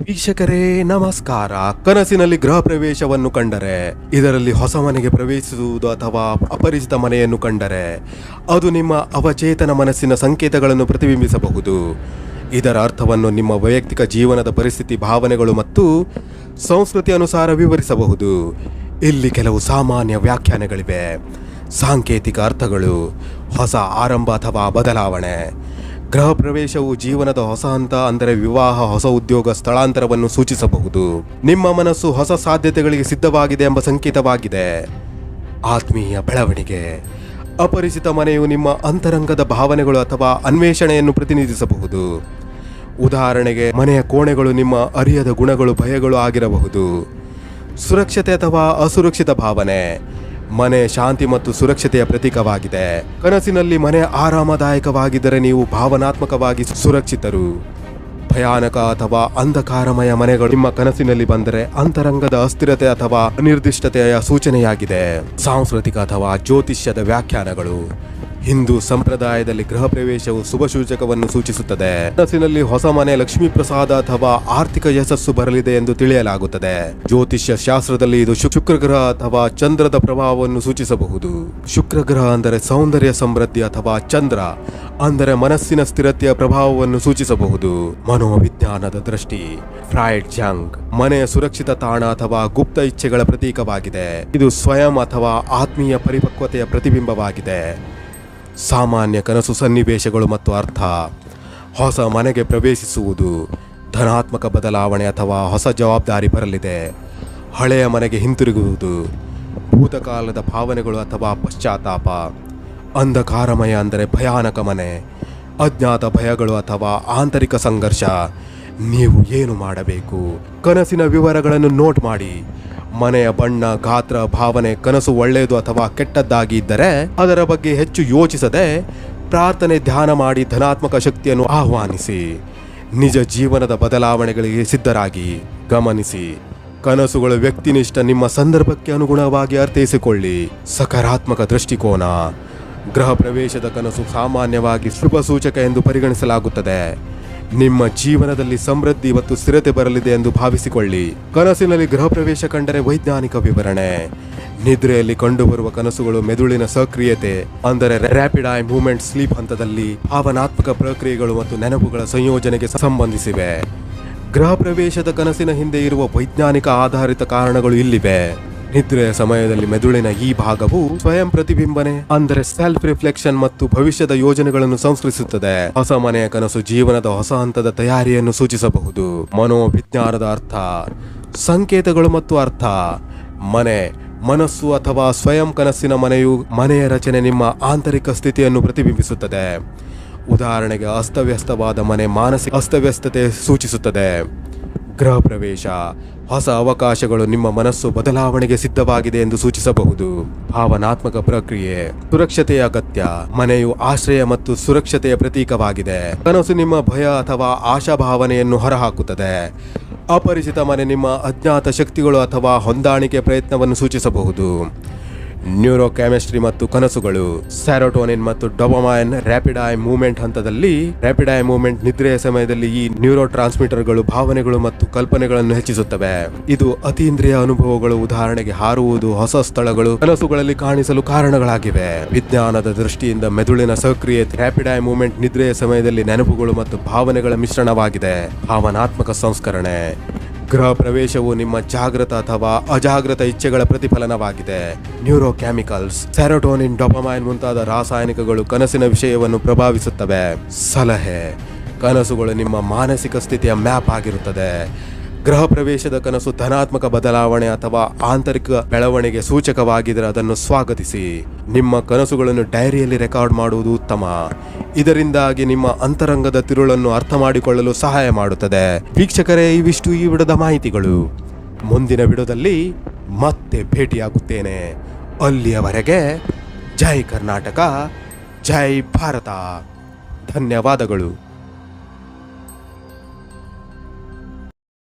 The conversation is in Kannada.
ವೀಕ್ಷಕರೇ, ನಮಸ್ಕಾರ. ಕನಸಿನಲ್ಲಿ ಗೃಹ ಪ್ರವೇಶವನ್ನು ಕಂಡರೆ, ಇದರಲ್ಲಿ ಹೊಸ ಮನೆಗೆ ಪ್ರವೇಶಿಸುವುದು ಅಥವಾ ಅಪರಿಚಿತ ಮನೆಯನ್ನು ಕಂಡರೆ, ಅದು ನಿಮ್ಮ ಅವಚೇತನ ಮನಸ್ಸಿನ ಸಂಕೇತಗಳನ್ನು ಪ್ರತಿಬಿಂಬಿಸಬಹುದು. ಇದರ ಅರ್ಥವನ್ನು ನಿಮ್ಮ ವೈಯಕ್ತಿಕ ಜೀವನದ ಪರಿಸ್ಥಿತಿ, ಭಾವನೆಗಳು ಮತ್ತು ಸಂಸ್ಕೃತಿ ಅನುಸಾರ ವಿವರಿಸಬಹುದು. ಇಲ್ಲಿ ಕೆಲವು ಸಾಮಾನ್ಯ ವ್ಯಾಖ್ಯಾನಗಳಿವೆ. ಸಾಂಕೇತಿಕ ಅರ್ಥಗಳು, ಹೊಸ ಆರಂಭ ಅಥವಾ ಬದಲಾವಣೆ. ಗೃಹ ಪ್ರವೇಶವು ಜೀವನದ ಹೊಸ ಹಂತ, ಅಂದರೆ ವಿವಾಹ, ಹೊಸ ಉದ್ಯೋಗ, ಸ್ಥಳಾಂತರವನ್ನು ಸೂಚಿಸಬಹುದು. ನಿಮ್ಮ ಮನಸ್ಸು ಹೊಸ ಸಾಧ್ಯತೆಗಳಿಗೆ ಸಿದ್ಧವಾಗಿದೆ ಎಂಬ ಸಂಕೇತವಾಗಿದೆ. ಆತ್ಮೀಯ ಬೆಳವಣಿಗೆ. ಅಪರಿಚಿತ ಮನೆಯು ನಿಮ್ಮ ಅಂತರಂಗದ ಭಾವನೆಗಳು ಅಥವಾ ಅನ್ವೇಷಣೆಯನ್ನು ಪ್ರತಿನಿಧಿಸಬಹುದು. ಉದಾಹರಣೆಗೆ, ಮನೆಯ ಕೋಣೆಗಳು ನಿಮ್ಮ ಅರಿಯದ ಗುಣಗಳು, ಭಯಗಳು ಆಗಿರಬಹುದು. ಸುರಕ್ಷತೆ ಅಥವಾ ಅಸುರಕ್ಷಿತ ಭಾವನೆ. ಮನೆ ಶಾಂತಿ ಮತ್ತು ಸುರಕ್ಷತೆಯ ಪ್ರತೀಕವಾಗಿದೆ. ಕನಸಿನಲ್ಲಿ ಮನೆ ಆರಾಮದಾಯಕವಾಗಿದ್ದರೆ ನೀವು ಭಾವನಾತ್ಮಕವಾಗಿ ಸುರಕ್ಷಿತರು. ಭಯಾನಕ ಅಥವಾ ಅಂಧಕಾರಮಯ ಮನೆಗಳು ನಿಮ್ಮ ಕನಸಿನಲ್ಲಿ ಬಂದರೆ ಅಂತರಂಗದ ಅಸ್ಥಿರತೆ ಅಥವಾ ಅನಿರ್ದಿಷ್ಟತೆಯ ಸೂಚನೆಯಾಗಿದೆ. ಸಾಂಸ್ಕೃತಿಕ ಅಥವಾ ಜ್ಯೋತಿಷ್ಯದ ವ್ಯಾಖ್ಯಾನಗಳು. ಹಿಂದೂ ಸಂಪ್ರದಾಯದಲ್ಲಿ ಗೃಹ ಪ್ರವೇಶವು ಶುಭ ಸೂಚಕವನ್ನು ಸೂಚಿಸುತ್ತದೆ. ಮನಸ್ಸಿನಲ್ಲಿ ಹೊಸ ಮನೆ ಲಕ್ಷ್ಮೀ ಪ್ರಸಾದ ಅಥವಾ ಆರ್ಥಿಕ ಯಶಸ್ಸು ಬರಲಿದೆ ಎಂದು ತಿಳಿಯಲಾಗುತ್ತದೆ. ಜ್ಯೋತಿಷ್ಯ ಶಾಸ್ತ್ರದಲ್ಲಿ ಇದು ಶುಕ್ರ ಗ್ರಹ ಅಥವಾ ಚಂದ್ರದ ಪ್ರಭಾವವನ್ನು ಸೂಚಿಸಬಹುದು. ಶುಕ್ರ ಗ್ರಹ ಅಂದರೆ ಸೌಂದರ್ಯ ಸಮೃದ್ಧಿ ಅಥವಾ ಚಂದ್ರ, ಅಂದರೆ ಮನಸ್ಸಿನ ಸ್ಥಿರತೆಯ ಪ್ರಭಾವವನ್ನು ಸೂಚಿಸಬಹುದು. ಮನೋವಿಜ್ಞಾನದ ದೃಷ್ಟಿ, ಫ್ರಾಯ್ಡ್ ಜಂಗ್, ಮನೆಯ ಸುರಕ್ಷಿತ ತಾಣ ಅಥವಾ ಗುಪ್ತ ಇಚ್ಛೆಗಳ ಪ್ರತೀಕವಾಗಿದೆ. ಇದು ಸ್ವಯಂ ಅಥವಾ ಆತ್ಮೀಯ ಪರಿಪಕ್ವತೆಯ ಪ್ರತಿಬಿಂಬವಾಗಿದೆ. ಸಾಮಾನ್ಯ ಕನಸು ಸನ್ನಿವೇಶಗಳು ಮತ್ತು ಅರ್ಥ. ಹೊಸ ಮನೆಗೆ ಪ್ರವೇಶಿಸುವುದು ಧನಾತ್ಮಕ ಬದಲಾವಣೆ ಅಥವಾ ಹೊಸ ಜವಾಬ್ದಾರಿ ಬರಲಿದೆ. ಹಳೆಯ ಮನೆಗೆ ಹಿಂತಿರುಗುವುದು ಭೂತಕಾಲದ ಭಾವನೆಗಳು ಅಥವಾ ಪಶ್ಚಾತ್ತಾಪ. ಅಂಧಕಾರಮಯ ಅಂದರೆ ಭಯಾನಕ ಮನೆ. ಅಜ್ಞಾತ ಭಯಗಳು ಅಥವಾ ಆಂತರಿಕ ಸಂಘರ್ಷ. ನೀವು ಏನು ಮಾಡಬೇಕು? ಕನಸಿನ ವಿವರಗಳನ್ನು ನೋಟ್ ಮಾಡಿ. ಮನೆಯ ಬಣ್ಣ, ಗಾತ್ರ, ಭಾವನೆ, ಕನಸು ಒಳ್ಳೆಯದು ಅಥವಾ ಕೆಟ್ಟದ್ದಾಗಿ ಇದ್ದರೆ ಅದರ ಬಗ್ಗೆ ಹೆಚ್ಚು ಯೋಚಿಸದೆ ಪ್ರಾರ್ಥನೆ ಧ್ಯಾನ ಮಾಡಿ ಧನಾತ್ಮಕ ಶಕ್ತಿಯನ್ನು ಆಹ್ವಾನಿಸಿ. ನಿಜ ಜೀವನದ ಬದಲಾವಣೆಗಳಿಗೆ ಸಿದ್ಧರಾಗಿ ಗಮನಿಸಿ. ಕನಸುಗಳು ವ್ಯಕ್ತಿನಿಷ್ಠ ನಿಮ್ಮ ಸಂದರ್ಭಕ್ಕೆ ಅನುಗುಣವಾಗಿ ಅರ್ಥೈಸಿಕೊಳ್ಳಿ. ಸಕಾರಾತ್ಮಕ ದೃಷ್ಟಿಕೋನ. ಗೃಹ ಪ್ರವೇಶದ ಕನಸು ಸಾಮಾನ್ಯವಾಗಿ ಶುಭ ಸೂಚಕ ಎಂದು ಪರಿಗಣಿಸಲಾಗುತ್ತದೆ. ನಿಮ್ಮ ಜೀವನದಲ್ಲಿ ಸಮೃದ್ಧಿ ಮತ್ತು ಸ್ಥಿರತೆ ಬರಲಿದೆ ಎಂದು ಭಾವಿಸಿಕೊಳ್ಳಿ. ಕನಸಿನಲ್ಲಿ ಗೃಹ ಪ್ರವೇಶ ಕಂಡರೆ ವೈಜ್ಞಾನಿಕ ವಿವರಣೆ. ನಿದ್ರೆಯಲ್ಲಿ ಕಂಡುಬರುವ ಕನಸುಗಳು ಮೆದುಳಿನ ಸಕ್ರಿಯತೆ, ಅಂದರೆ ರ್ಯಾಪಿಡ್ ಐ ಮೂವ್ಮೆಂಟ್ ಸ್ಲೀಪ್ ಹಂತದಲ್ಲಿ ಭಾವನಾತ್ಮಕ ಪ್ರಕ್ರಿಯೆಗಳು ಮತ್ತು ನೆನಪುಗಳ ಸಂಯೋಜನೆಗೆ ಸಂಬಂಧಿಸಿವೆ. ಗೃಹ ಪ್ರವೇಶದ ಕನಸಿನ ಹಿಂದೆ ಇರುವ ವೈಜ್ಞಾನಿಕ ಆಧಾರಿತ ಕಾರಣಗಳು ಇಲ್ಲಿವೆ. ನಿದ್ರೆಯ ಸಮಯದಲ್ಲಿ ಮೆದುಳಿನ ಈ ಭಾಗವು ಸ್ವಯಂ ಪ್ರತಿಬಿಂಬನೆ, ಅಂದರೆ ಸೆಲ್ಫ್ ರಿಫ್ಲೆಕ್ಷನ್ ಮತ್ತು ಭವಿಷ್ಯದ ಯೋಜನೆಗಳನ್ನು ಸಂಸ್ಕರಿಸುತ್ತದೆ. ಹೊಸ ಮನೆಯ ಕನಸು ಜೀವನದ ಹೊಸ ಹಂತದ ತಯಾರಿಯನ್ನು ಸೂಚಿಸಬಹುದು. ಮನೋವಿಜ್ಞಾನದ ಅರ್ಥ, ಸಂಕೇತಗಳು ಮತ್ತು ಅರ್ಥ. ಮನೆ, ಮನಸ್ಸು ಅಥವಾ ಸ್ವಯಂ ಕನಸಿನ ಮನೆಯು ಮನೆಯ ರಚನೆ ನಿಮ್ಮ ಆಂತರಿಕ ಸ್ಥಿತಿಯನ್ನು ಪ್ರತಿಬಿಂಬಿಸುತ್ತದೆ. ಉದಾಹರಣೆಗೆ ಅಸ್ತವ್ಯಸ್ತವಾದ ಮನೆ ಮಾನಸಿಕ ಅಸ್ತವ್ಯಸ್ತತೆ ಸೂಚಿಸುತ್ತದೆ. ಗೃಹ ಪ್ರವೇಶ ಹೊಸ ಅವಕಾಶಗಳು ನಿಮ್ಮ ಮನಸ್ಸು ಬದಲಾವಣೆಗೆ ಸಿದ್ಧವಾಗಿದೆ ಎಂದು ಸೂಚಿಸಬಹುದು. ಭಾವನಾತ್ಮಕ ಪ್ರಕ್ರಿಯೆ. ಸುರಕ್ಷತೆಯ ಅಗತ್ಯ. ಮನೆಯು ಆಶ್ರಯ ಮತ್ತು ಸುರಕ್ಷತೆಯ ಪ್ರತೀಕವಾಗಿದೆ. ಕನಸು ನಿಮ್ಮ ಭಯ ಅಥವಾ ಆಶಾಭಾವನೆಯನ್ನು ಹೊರಹಾಕುತ್ತದೆ. ಅಪರಿಚಿತ ಮನೆ ನಿಮ್ಮ ಅಜ್ಞಾತ ಶಕ್ತಿಗಳು ಅಥವಾ ಹೊಂದಾಣಿಕೆ ಪ್ರಯತ್ನವನ್ನು ಸೂಚಿಸಬಹುದು. ನ್ಯೂರೋ ಕೆಮಿಸ್ಟ್ರಿ ಮತ್ತು ಕನಸುಗಳು ಸ್ಯಾರೋಟೋನಿನ್ ಮತ್ತು ಡೊಬಮೈನ್ ರ್ಯಾಪಿಡ್ ಐ ಮೂವ್ಮೆಂಟ್ ಹಂತದಲ್ಲಿ ರ್ಯಾಪಿಡ್ ಐ ಮೂವ್ಮೆಂಟ್ ನಿದ್ರೆಯ ಸಮಯದಲ್ಲಿ ಈ ನ್ಯೂರೋ ಟ್ರಾನ್ಸ್ಮಿಟರ್ಗಳು ಭಾವನೆಗಳು ಮತ್ತು ಕಲ್ಪನೆಗಳನ್ನು ಹೆಚ್ಚಿಸುತ್ತವೆ. ಇದು ಅತೀಂದ್ರಿಯ ಅನುಭವಗಳು ಉದಾಹರಣೆಗೆ ಹಾರುವುದು, ಹೊಸ ಸ್ಥಳಗಳು, ಕನಸುಗಳಲ್ಲಿ ಕಾಣಿಸಲು ಕಾರಣಗಳಾಗಿವೆ. ವಿಜ್ಞಾನದ ದೃಷ್ಟಿಯಿಂದ ಮೆದುಳಿನ ಸಕ್ರಿಯತೆ ರ್ಯಾಪಿಡ್ ಐ ಮೂವ್ಮೆಂಟ್ ನಿದ್ರೆಯ ಸಮಯದಲ್ಲಿ ನೆನಪುಗಳು ಮತ್ತು ಭಾವನೆಗಳ ಮಿಶ್ರಣವಾಗಿದೆ. ಭಾವನಾತ್ಮಕ ಸಂಸ್ಕರಣೆ. ಗೃಹ ಪ್ರವೇಶವು ನಿಮ್ಮ ಜಾಗೃತ ಅಥವಾ ಅಜಾಗೃತ ಇಚ್ಛೆಗಳ ಪ್ರತಿಫಲನವಾಗಿದೆ. ನ್ಯೂರೋ ಕೆಮಿಕಲ್ಸ್ ಸೆರೋಟೋನಿನ್, ಡೊಪಮೈನ್ ಮುಂತಾದ ರಾಸಾಯನಿಕಗಳು ಕನಸಿನ ವಿಷಯವನ್ನು ಪ್ರಭಾವಿಸುತ್ತವೆ. ಸಲಹೆ, ಕನಸುಗಳು ನಿಮ್ಮ ಮಾನಸಿಕ ಸ್ಥಿತಿಯ ಮ್ಯಾಪ್ ಆಗಿರುತ್ತದೆ. ಗೃಹ ಪ್ರವೇಶದ ಕನಸು ಧನಾತ್ಮಕ ಬದಲಾವಣೆ ಅಥವಾ ಆಂತರಿಕ ಬೆಳವಣಿಗೆ ಸೂಚಕವಾಗಿದ್ದರೆ ಅದನ್ನು ಸ್ವಾಗತಿಸಿ. ನಿಮ್ಮ ಕನಸುಗಳನ್ನು ಡೈರಿಯಲ್ಲಿ ರೆಕಾರ್ಡ್ ಮಾಡುವುದು ಉತ್ತಮ. ಇದರಿಂದಾಗಿ ನಿಮ್ಮ ಅಂತರಂಗದ ತಿರುಳನ್ನು ಅರ್ಥ ಮಾಡಿಕೊಳ್ಳಲು ಸಹಾಯ ಮಾಡುತ್ತದೆ. ವೀಕ್ಷಕರೇ, ಇವಿಷ್ಟು ಈ ವಿಡದ ಮಾಹಿತಿಗಳು. ಮುಂದಿನ ವಿಡದಲ್ಲಿ ಮತ್ತೆ ಭೇಟಿಯಾಗುತ್ತೇನೆ. ಅಲ್ಲಿಯವರೆಗೆ ಜೈ ಕರ್ನಾಟಕ, ಜೈ ಭಾರತ. ಧನ್ಯವಾದಗಳು.